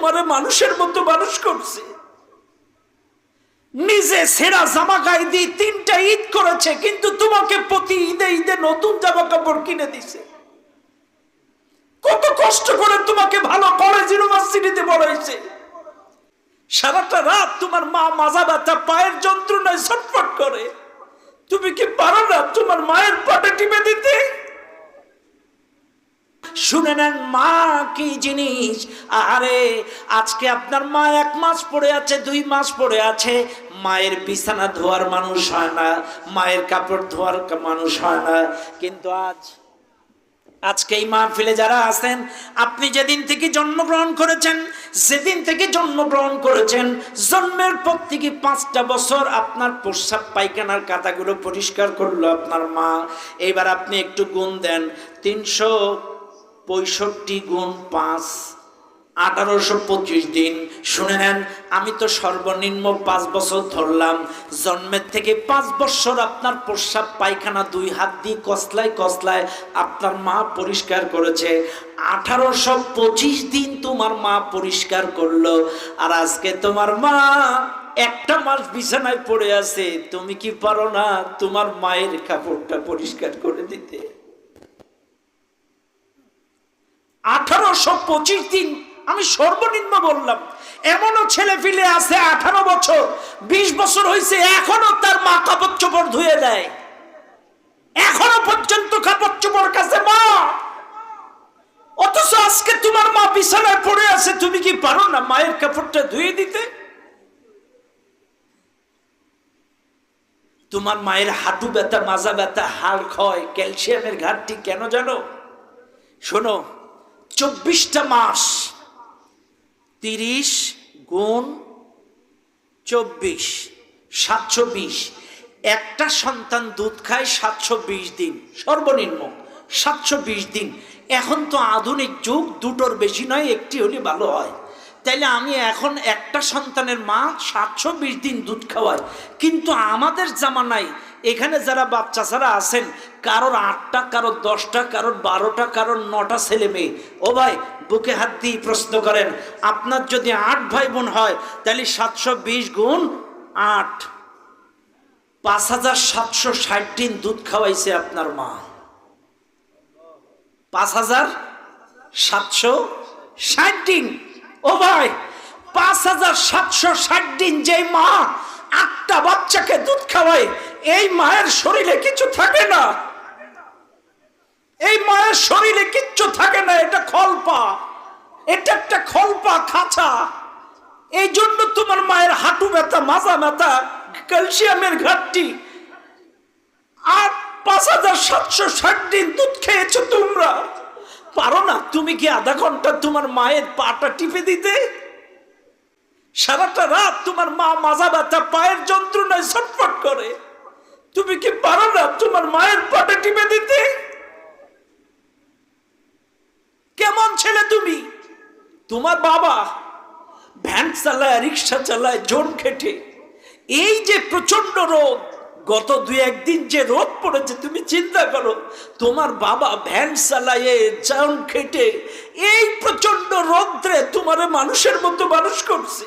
তোমারে মানুষের মতো মানুষ করছে। নিজে সেরা জামা গায়ে দিয়ে তিনটা ঈদ করেছে, কিন্তু তোমাকে প্রতি ঈদে ঈদে নতুন জামা কাপড় কিনে দিছে। কত কষ্ট করে তোমাকে ভালো কলেজ ইউনিভার্সিটিতে পড়াইছে। সারাটা রাত তোমার মা মাজা ব্যথা, পায়ের যন্ত্রণায় ছটফট করে। তুমি কি পারো না তোমার মায়ের পাটে টিপে দিতে? শুনে নেন, মা, কি জিনিস? আরে, আজকে আপনার মা এক মাস পড়ে আছে, দুই মাস পড়ে আছে। মায়ের বিছানা ধোয়ার মানুষ হয় না, মায়ের কাপড় ধোয়ার মানুষ হয় না। কিন্তু আজ, আজকে এই মাহফিলে যারা আছেন, আপনি যেদিন থেকে জন্মগ্রহণ করেছেন, সেদিন থেকে জন্মগ্রহণ করেছেন, জন্মের পর থেকে পাঁচটা বছর আপনার প্রস্রাব পায়খানার কাতাগুলো পরিষ্কার করল আপনার মা। এবার আপনি একটু গুণ দেন, তিনশো পঁয়ষট্টি গুণ পাঁচ, আঠারোশো পঁচিশ দিন। শুনে নেন, আমি তো সর্বনিম্ন পাঁচ বছর ধরলাম। জন্মের থেকে পাঁচ বছর আপনার প্রস্রাব পায়খানা দুই হাত দিয়ে কসলায় কসলায় আপনার মা পরিষ্কার করেছে। আঠারোশো পঁচিশ দিন তোমার মা পরিষ্কার করল। আর আজকে তোমার মা একটা মাস বিছানায় পড়ে আছে। তুমি কি পারো না তোমার মায়ের কাপড়টা পরিষ্কার করে দিতে? আঠারোশো পঁচিশ দিন আমি সর্বনিম্ন বললাম। এমনও ছেলে ফিলে আছে আঠারো বছর, বিশ বছর হয়েছে এখনও তার মা কাপড় চোপড় ধুয়ে দেয়। এখনও পর্যন্ত কাপড় চোপড় কাছে মা। অথচ আজকে তোমার মা বিছানায় পড়ে আছে, তুমি কি পারো না মায়ের কাপড়টা ধুয়ে দিতে? তোমার মায়ের হাঁটু ব্যথা, মাজা ব্যথা, হাড় ক্ষয়, ক্যালসিয়ামের ঘাটতি কেন জানো? শোনো চব্বিশটা মাস। তিরিশ গুণ চব্বিশ, সাতশো বিশ। একটা সন্তান দুধ খায় সাতশো বিশ দিন, সর্বনিম্ন সাতশো বিশ দিন। এখন তো আধুনিক যুগ, দুটোর বেশি নয়, একটি হলে ভালো হয়। তাইলে আমি এখন একটা সন্তানের মা সাতশো বিশ দিন দুধ খাওয়াই। কিন্তু আমাদের জামানায় এখানে যারা বাচ্চা ছাড়া আছেন, কারোর আটটা, কারোর দশটা, কারোর বারোটা, কারোর নটা ছেলে মেয়ে, ও ভাই, বুকে হাত দিয়ে প্রশ্ন করেন, আপনার যদি আট ভাই বোন হয় তাহলে সাতশো বিশ গুণ আট। পাঁচ হাজার সাতশো ষাট দিন দুধ খাওয়াইছে আপনার মা। পাঁচ হাজার সাতশো ষাট দিন। ও ভাই, পাঁচ হাজার সাতশো ষাট দিন যে মা আটটা বাচ্চাকে দুধ খাওয়ায়, এই মায়ের শরীরে কিছু থাকে না। এই মায়ের শরীরে কিচ্ছু থাকে না, এটা খলপা। এটা একটা খলপা খাঁচা। এই জন্য তোমার মায়ের হাঁটু ব্যথা, মাজা ব্যথা, ক্যালসিয়ামের ঘাটতি। আর পাঁচ হাজার সাতশো ষাট দিন দুধ খেয়েছো তোমরা। পারো না, তুমি কি আধা ঘণ্টা তোমার মায়ের পাটা টিপে দিতে? সারাটা রাত তোমার মা মাজা ব্যথা, পায়ের যন্ত্রণায় ছটফট করে। তুমি কি পারো না তোমার মায়ের পাটা টিপে দিতে? কেমন ছেলে তুমি? তোমার বাবা ভ্যান চালায়, রিক্সা চালায়, জোন খেটে। এই যে প্রচণ্ড রোদ গত দুই একদিন যে রোদ পড়েছে, তুমি চিন্তা করো, তোমার বাবা ভ্যান চালায়ে জোন খেটে এই প্রচণ্ড রোদ্রে তোমার মানুষের মতো মানুষ করছে।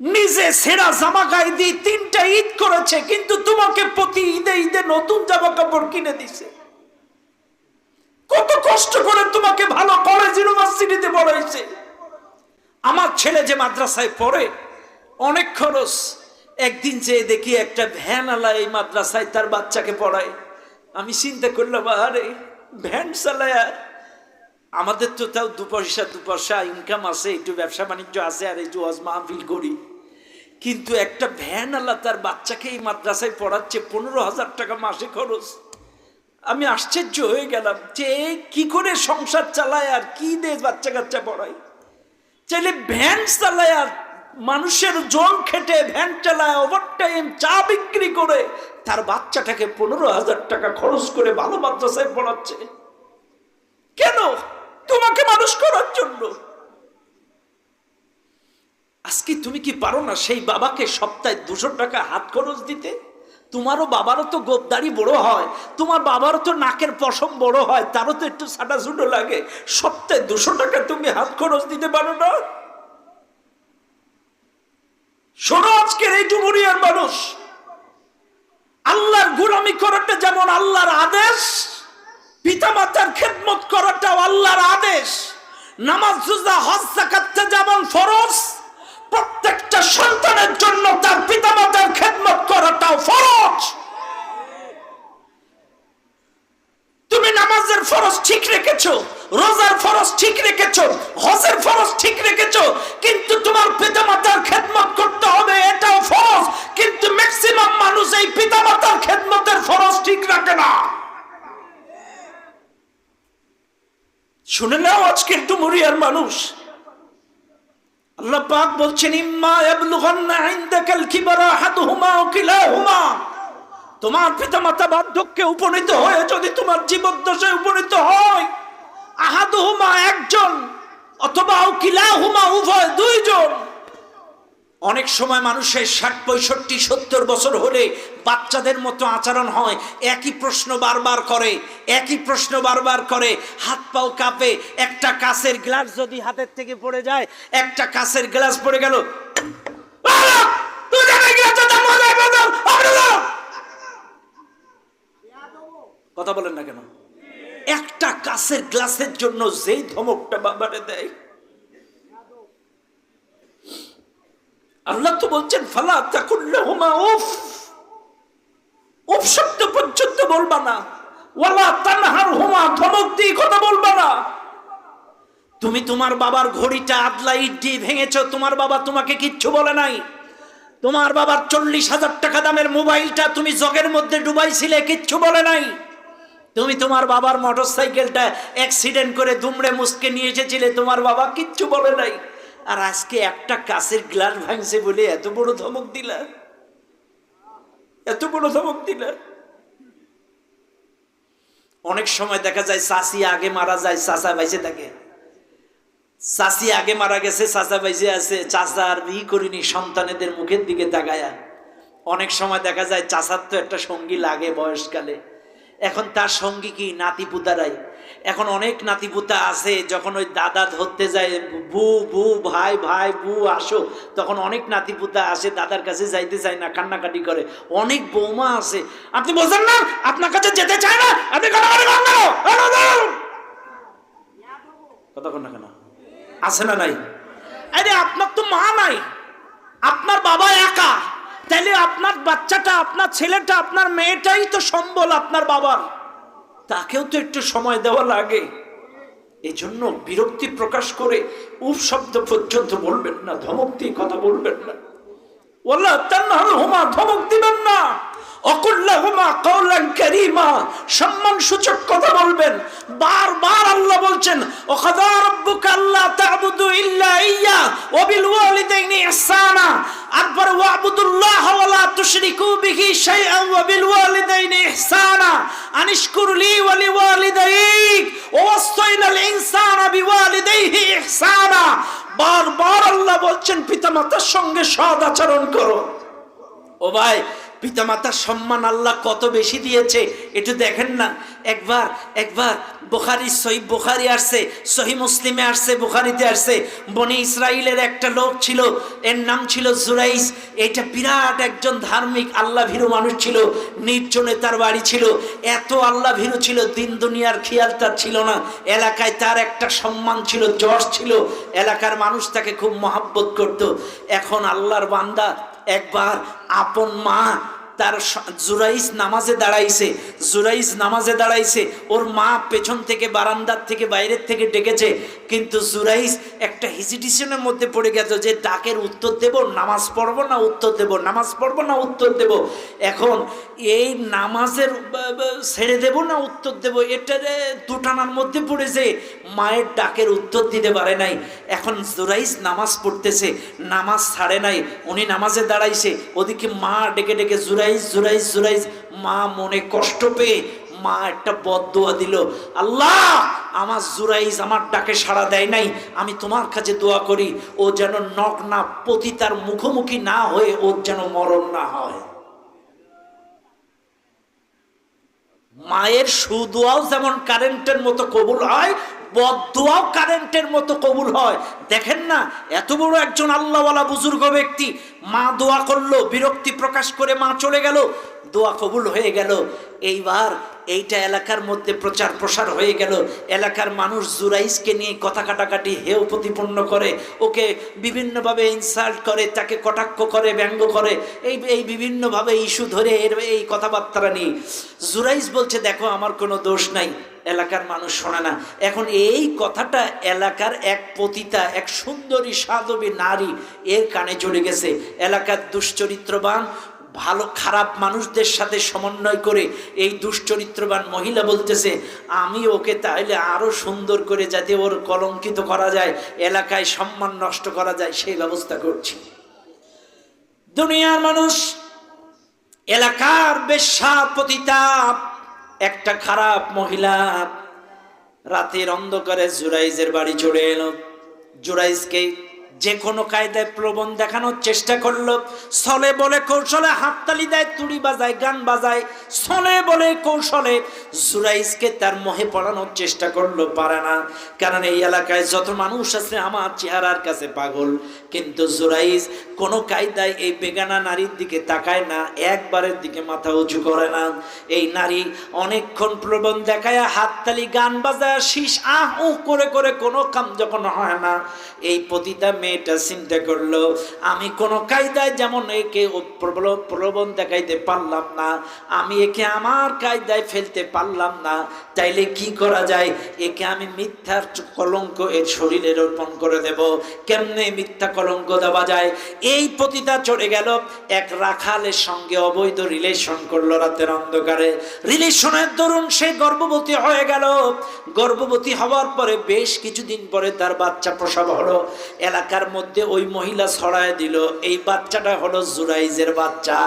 নিজে সেরা জামা গায়ে দিয়ে তিনটা ঈদ করেছে, কিন্তু তোমাকে প্রতি ঈদে ঈদে নতুন জামা কাপড় কিনে দিছে। কত কষ্ট করে তোমাকে ভালো কলেজ ইউনিভার্সিটিতে পড়াইছে। আমার ছেলে যে মাদ্রাসায় পড়ে, অনেক খরচ। একদিন যে দেখি একটা ভ্যান আলা এই মাদ্রাসায় তার বাচ্চাকে পড়ায়। আমি চিন্তা করলাম আরে ভ্যান চালায় আর। আমাদের তো তাও দু পয়সা দু পয়সা ইনকাম আছে, একটু ব্যবসা বাণিজ্য আছে, আর এই যে মাহফিল করি। কিন্তু একটা ভ্যান আলা তার বাচ্চাকে এই মাদ্রাসায় পড়াচ্ছে, পনেরো হাজার টাকা মাসে খরচ। আমি আশ্চর্য হয়ে গেলাম যে কি করে সংসার চালায় আর কি দিয়ে বাচ্চা কাচ্চা পড়ায়? চাইলে ভ্যান চালায় আর মানুষের জন খেটে ভ্যান চালায় ওভার টাইম চা বিক্রি করে, তার বাচ্চাটাকে পনেরো হাজার টাকা খরচ করে ভালো মাদ্রাসায় পড়াচ্ছে। কেন? তোমাকে মানুষ করার জন্য। আজকে তুমি কি পারো না সেই বাবাকে সপ্তাহে দুশো টাকা হাত খরচ দিতে? তোমারও বাবারও তো গোপদারি বড় হয়, তোমার বাবারও তো নাকের পশম বড় হয়, তারও তো একটু সাটা সুটো লাগে। সপ্তাহে দুশো টাকা তুমি হাত খরচ দিতে পারো না? শোনো আজকের এই ডুমুরিয়ার মানুষ। আল্লাহর গুলামি করাটা যেমন আল্লাহর আদেশ, পিতামাতার খেদমত করাটাও আল্লাহর আদেশ। নামাজ প্রত্যেকটা সন্তানের জন্য তার পিতামাতার খেদমত করাটাও ফরজ। তুমি নামাজের ফরজ ঠিক রেখেছো, রোজার ফরজ ঠিক রেখেছো, হজের ফরজ ঠিক রেখেছো, কিন্তু আজকের ডুমুরিয়ার মানুষ। আল্লাহ পাক বলছেন, ইম্মা ইয়াবলুগান্না ইনদাকাল কিবারা আহাদুহুমা আও কিলাহুমা। তোমার পিতামাতা বার্ধক্যে উপনীত হয়ে যদি তোমার জীবদ্দশায় উপনীত হয়, আহাদুহুমা একজন অথবা কিলাহুমা উভয় দুইজন। অনেক সময় মানুষের ষাট, পঁয়ষট্টি, সত্তর বছর হলে বাচ্চাদের মতো আচরণ হয়, একই প্রশ্ন বারবার করে, একই প্রশ্ন বারবার করে, হাত পাও কাঁপে, একটা কাছের গ্লাস যদি হাতের থেকে পড়ে যায়, একটা কাছের গ্লাস পড়ে গেল। কথা বলেন না কেন একটা কাছের গ্লাসের জন্য যেই ধমকটা বাবারে দেয় আল্লাহ তো বলছেন, ফালা তাকুল্লাহুমা উফ। উফ শব্দ পর্যন্ত বলবা না। ওয়ালা তানহার হুমা ধমক দিয়ে কথা বলবা না। তুমি তোমার বাবার ঘড়িটা আদলা ইট দিয়ে ভেঙেছ, তোমার বাবা তোমাকে কিচ্ছু বলে নাই। তোমার বাবার চল্লিশ হাজার টাকা দামের মোবাইলটা তুমি জগের মধ্যে ডুবাইছিলে, কিচ্ছু বলে নাই। তুমি তোমার বাবার মোটর সাইকেলটা অ্যাক্সিডেন্ট করে দুমড়ে মুসকে নিয়ে এসেছিলে, তোমার বাবা কিচ্ছু বলে নাই। আর আজকে একটা কাছের গ্লাস ভাঙছে বলে এত বড় ধমক দিলা। এত বড় ধমক দিলা। অনেক সময় দেখা যায় চাষি আগে মারা যায় চাষা বাইসে থাকে। চাষি আগে মারা গেছে, চাচা বাইসে আছে, চাচা আর বিয়ে করিনি, সন্তানেদের মুখের দিকে তাকায়া। অনেক সময় দেখা যায় চাচার তো একটা সঙ্গী লাগে বয়সকালে। এখন তার সঙ্গী কি? নাতি পুতারাই এখন অনেক নাতিপুতা আছে, যখন ওই দাদা ধরতে যায়, বু বু, ভাই ভাই, বু, আসো। তখন অনেক নাতিপুতা আসে, দাদার কাছে যাইতে চায় না, কান্নাকাটি করে। অনেক বৌমা আছে। আপনি বলছেন না, আপনার কাছে যেতে চায় না? আপনি না কেন? আছে না নাই? আরে, আপনার তো মা নাই। আপনার বাবা একা। তাইলে আপনার বাচ্চাটা, আপনার ছেলেটা, আপনার মেয়েটাই তো সম্বল আপনার বাবার। তাকেও তো একটু সময় দেওয়া লাগে। এই জন্য বিরক্তি প্রকাশ করে উপ শব্দ পর্যন্ত বলবেন না, ধমক দিয়ে কথা বলবেন না। ওয়াল্লাহ তান্নাহুল হুমা, ধমক দিবেন না। সম্মান সূচক কথা বলবেন। বারবার আল্লাহ বলছেন আকবার, ওয়াবুদুল্লাহ ওয়া লা তুশরিকু বিহি শাইআন ওয়া বিল ওয়ালিদাইনি ইহসানা। আনিশকুর লি ওয়া লিওয়ালিদাইক। ওয়া ওয়াসাইনাল ইনসানা বিওয়ালিদাইহি ইহসানা। বারবার আল্লাহ বলছেন, পিতামাতার সঙ্গে সদ আচরণ করো। ও ভাই পিতামাতার সম্মান আল্লাহ কত বেশি দিয়েছে, একটু দেখেন না। একবার একবার বুখারি, সহি বুখারি আসছে, সহি মুসলিমে আসছে, বুখারিতে আসছে, বনি ইসরায়েলের একটা লোক ছিল, এর নাম ছিল জুরাইস। এটা বিরাট একজন ধার্মিক আল্লাহ ভীরু মানুষ ছিল, নির্জনে তার বাড়ি ছিল। এত আল্লাহ ভীরু ছিল, দিন দুনিয়ার খেয়াল তার ছিল না। এলাকায় তার একটা সম্মান ছিল, যশ ছিল। এলাকার মানুষ তাকে খুব মহাব্বত করত। এখন আল্লাহর বান্দা একবার আপন মা তার জুরাইস নামাজে দাঁড়াইছে জুরাইস নামাজে দাঁড়াইছে, ওর মা পেছন থেকে বারান্দার থেকে বাইরের থেকে ডেকেছে, কিন্তু জুরাইস একটা হেজিটেশনের মধ্যে পড়ে গেছে যে ডাকের উত্তর দেব, নামাজ পড়ব না উত্তর দেব, নামাজ পড়ব না উত্তর দেব। এখন এই নামাজের ছেড়ে দেব না উত্তর দেব? এটা দুটানার মধ্যে পড়েছে, মায়ের ডাকের উত্তর দিতে পারে নাই। এখন জুরাইস নামাজ পড়তেছে, নামাজ ছাড়ে নাই, উনি নামাজে দাঁড়াইছে, ওদিকে মা ডেকে ডেকে মা মনে কষ্ট পেয়ে মা একটা বদদোয়া দিল, আল্লাহ, আমার জুরাইজ আমার ডাকে সাড়া দেয় নাই, আমি তোমার কাছে দোয়া করি। ও যেন নখ না পতিতার মুখোমুখি না হয়ে ওর যেন মরণ না হয়। মায়ের সুদোয়াও যেমন কারেন্টের মতো কবুল হয় বদোয়াও কারেন্টের মতো কবুল হয়। দেখেন না, এত বড় একজন আল্লাহওয়ালা বুজুর্গ ব্যক্তি, মা দোয়া করল, বিরক্তি প্রকাশ করে মা চলে গেল, দোয়া কবুল হয়ে গেল। এইবার এইটা এলাকার মধ্যে প্রচার প্রসার হয়ে গেল। এলাকার মানুষ জুরাইসকে নিয়ে কথা কাটাকাটি হেও প্রতিপন্ন করে, ওকে বিভিন্নভাবে ইনসাল্ট করে, তাকে কটাক্ষ করে, ব্যঙ্গ করে, এই এই বিভিন্নভাবে ইস্যু ধরে এর এই কথাবার্তা নিয়ে জুরাইস বলছে, দেখো, আমার কোনো দোষ নাই। এলাকার মানুষ শোনে না। এখন এই কথাটা এলাকার এক পতিতা, এক সুন্দরী সাধবী নারী এর কানে চলে গেছে। এলাকার দুশ্চরিত্রবান, ভালো, খারাপ মানুষদের সাথে সমন্বয় করে এই দুশ্চরিত্রবান মহিলা বলতেছে, আমি ওকে তাহলে আরও সুন্দর করে যাতে ওর কলঙ্কিত করা যায়, এলাকায় সম্মান নষ্ট করা যায়, সেই ব্যবস্থা করছি। দুনিয়ার মানুষ, এলাকার বেশ্যা পতিতা একটা খারাপ মহিলা রাতের অন্ধকারে জুরাইজের বাড়ি চড়ে এলো। জুরাইজকে যে কোনো কায়দায় প্রবণ দেখানোর চেষ্টা করল। ছলে বলে কৌশলে হাততালি দেয়, তুড়ি বাজায়, গান বাজায়। ছলে বলে কৌশলে জুরাইজকে তার মহে পড়ানোর চেষ্টা করল, পারে না। কারণ এই এলাকায় যত মানুষ আছে, আমার চেহারার কাছে পাগল। কিন্তু জুরাইজ কোনো কায়দায় এই বেগানা নারীর দিকে তাকায় না, একবারের দিকে মাথা উঁচু করে না। এই নারী অনেকক্ষণ প্রবণ দেখায় হাততালি, গান বাজায় শীষ, আহ, উহ, করে করে কোনো কাম যখন হয় না, এই পতিতা মেয়েটা চিন্তা করল, আমি কোনো কায়দায় যেমন একে প্রলোভন দেখাইতে পারলাম না, আমি একে আমার কায়দায় ফেলতে পারলাম না, তাইলে কি করা যায়? একে আমি মিথ্যার কলঙ্ক এর শরীরে রোপণ করে দেব। কেমনে মিথ্যা কলঙ্ক দেওয়া যায়? এই পতিতা চড়ে গেল, এক রাখালের সঙ্গে অবৈধ রিলেশন করল রাতের অন্ধকারে। রিলেশনের দরুন সে গর্ভবতী হয়ে গেল। গর্ভবতী হওয়ার পরে বেশ কিছুদিন পরে তার বাচ্চা প্রসব হলো। এলাকার মধ্যে ওই মহিলা ছড়ায় দিল, এই বাচ্চাটা হলো জুরাইজের বাচ্চা।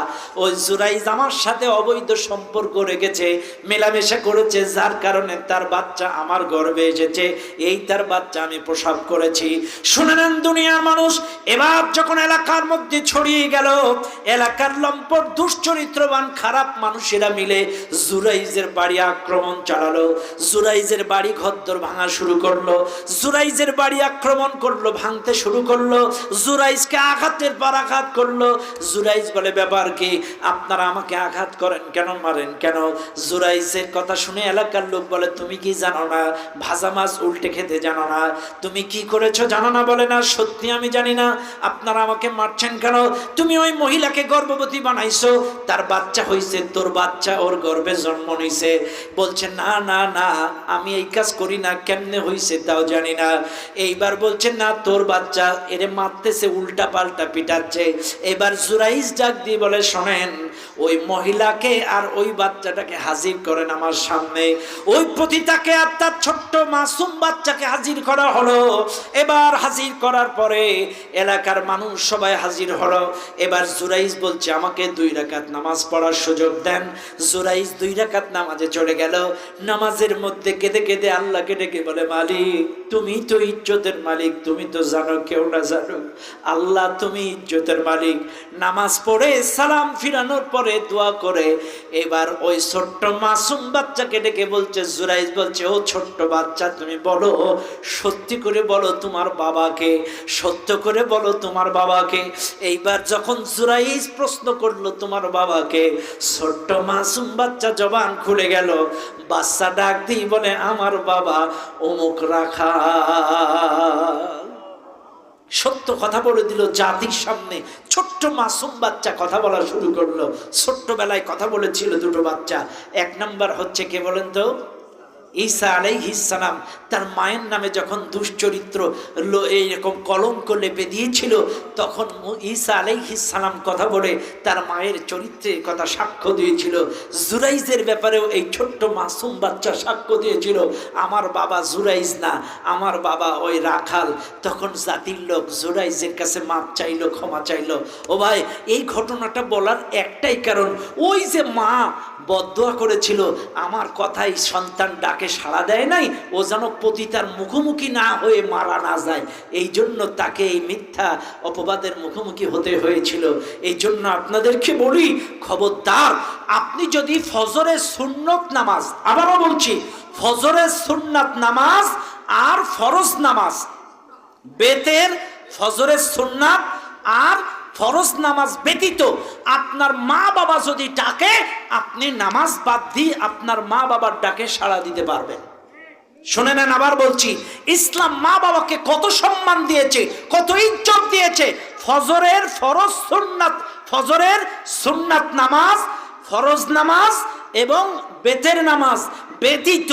ওই জুরাইজ আমার সাথে অবৈধ সম্পর্ক রেখেছে, মেলামেশা করেছে, যার কারণে তার বাচ্চা আমার গর্বে এসেছে, এই তার বাচ্চা আমি প্রসব করেছি। শুনে নেন দুনিয়ার মানুষ, এবার যখন এলাকার মধ্যে ছড়িয়ে গেল, এলাকার লম্পট দুশ্চরিত্রবান খারাপ মানুষেরা মিলে জুরাইজের বাড়ি আক্রমণ চালালো। জুরাইজের বাড়ি ঘদ্দর ভাঙা শুরু করল। জুরাইজের বাড়ি আক্রমণ করল, ভাঙতে শুরু করল জুরাইজকে আঘাতের পর আঘাত করল। জুরাইজ বলে, ব্যাপার কি? আপনারা আমাকে আঘাত করেন কেন, মারেন কেন? জুরাইজের কথা শুনে এলাকার লোক বলে, তুমি কি জানো না? ভাজা মাছ উল্টে খেতে জানো না? তুমি কি করেছ জানো না? বলে, না, সত্যি আমি জানি না। আপনারা আমাকে মারছেন কেন? তুমি ওই মহিলাকে গর্ভবতী বানাইছো। তার বাচ্চা হইছে, তোর বাচ্চা ওর গর্ভে জন্ম নিছে। বলছে, না না না, আমি এই কাজ করি না। কেমনে হইছে তাও জানি না। এইবার বলছে, না, তোর বাচ্চা এরে মারতেছে, উল্টা পাল্টা পিটাচ্ছে। এবার জুরাইজ ডাক দিয়ে বলে, শোনেন, ওই মহিলাকে আর ওই বাচ্চাটাকে হাজির করেন আমার সামনে। ওই পতিতাকে আর তার ছোট্ট মাসুম বাচ্চাকে হাজির করা হলো। এবার হাজির করার পরে এলাকার মানুষ সবাই হাজির হলো। এবার জুরাইজ বলছে, আমাকে দুই রাকাত নামাজ পড়ার সুযোগ দেন। জুরাইজ দুই রাকাত নামাজে চলে গেল। নামাজের মধ্যে কেঁদে কেঁদে আল্লাহকে ডেকে বলে, মালিক, তুমি তো ইজ্জতের মালিক, তুমি তো জানো কেউ না জানো আল্লাহ তুমি ইজ্জতের মালিক। নামাজ পড়ে, সালাম ফিরানোর পরে দোয়া করে। এবার ওই ছোট্ট মাসুম বাচ্চাকে ডেকে বলছে জুরাইজ বলছে, ও ছোট্ট বাচ্চা, তুমি বলো, সত্যি করে বলো তোমার বাবাকে, সত্য করে বলো তোমার বাবাকে। এইবার যখন জুরাইজ প্রশ্ন করল তোমার বাবাকে, ছোট্ট মাসুম বাচ্চা জবান খুলে গেল। বাচ্চা ডাক দিয়ে বলে, আমার বাবা অমুক রাখা। সত্য কথা বলে দিল জাতির সামনে। ছোট্ট মাসুম বাচ্চা কথা বলা শুরু করল। ছোট্টবেলায় কথা বলেছিল দুটো বাচ্চা। এক নাম্বার হচ্ছে কে বলেন তো? ঈসা আলাইহিসালাম তার মায়ের নামে যখন দুশ্চরিত্র এইরকম কলঙ্ক লেপে দিয়েছিল, তখন ঈসা আলাইহিসালাম কথা বলে তার মায়ের চরিত্রের কথা সাক্ষ্য দিয়েছিল। জুরাইজের ব্যাপারেও এই ছোট্ট মাসুম বাচ্চা সাক্ষ্য দিয়েছিল, আমার বাবা জুরাইজ না, আমার বাবা ওই রাখাল। তখন জাতির লোক জুরাইজের কাছে মাপ চাইলো, ক্ষমা চাইলো। ও ভাই, এই ঘটনাটা বলার একটাই কারণ, ওই যে মা বদোয়া করেছিল, আমার কথাই সন্তান ডাকে সাড়া দেয় নাই, ও যেন পতিতার মুখোমুখি না হয়ে মারা না যায়। এই জন্য তাকে এই মিথ্যা অপবাদের মুখোমুখি হতে হয়েছিল। এই জন্য আপনাদেরকে বলি, খবরদার, আপনি যদি ফজরের সুন্নত নামাজ, আবারও বলছি ফজরের সুন্নাত নামাজ আর ফরজ নামাজ, বেতের ফজরের সুন্নাত আর ফরজ নামাজ ব্যতীত আপনার মা বাবা যদি ডাকে, আপনি নামাজ বাদ দিয়ে আপনার মা বাবার ডাকে সাড়া দিতে পারবেন। শুনে নেন, আবার বলছি, ইসলাম মা বাবাকে কত সম্মান দিয়েছে, কত ইজ্জত দিয়েছে। ফজরের ফরজ সুন্নাত, ফজরের সুন্নাত নামাজ, ফরজ নামাজ এবং বেতের নামাজ ব্যতীত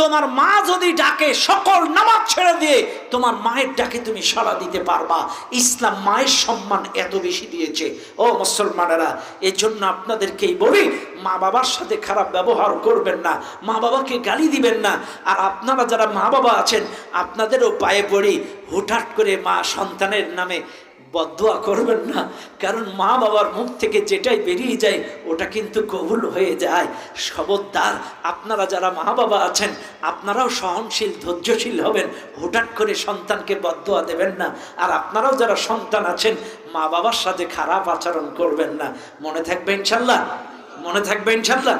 তোমার মা যদি ডাকে, সকল নামাজ ছেড়ে দিয়ে, তোমার মায়ের ডাকে তুমি সাড়া দিতে পারবা। ইসলাম মায়ের সম্মান এত বেশি দিয়েছে। ও মুসলমানেরা এই জন্য আপনাদেরকেই বলি, মা বাবার সাথে খারাপ ব্যবহার করবেন না, মা বাবাকে গালি দিবেন না। আর আপনারা যারা মা বাবা আছেন, আপনাদেরও পায়ে পড়ি, হুটহাট করে মা সন্তানের নামে বদুয়া করবেন না। কারণ মা বাবার মুখ থেকে যেটাই বেরিয়ে যায়, ওটা কিন্তু কবুল হয়ে যায়। খবরদার, আপনারা যারা মা বাবা আছেন, আপনারাও সহনশীল, ধৈর্যশীল হবেন। হঠাৎ করে সন্তানকে বদুয়া দেবেন না। আর আপনারাও যারা সন্তান আছেন, মা বাবার সাথে খারাপ আচরণ করবেন না। মনে থাকবে ইনশাল্লাহ? মনে থাকবে ইনশাল্লাহ?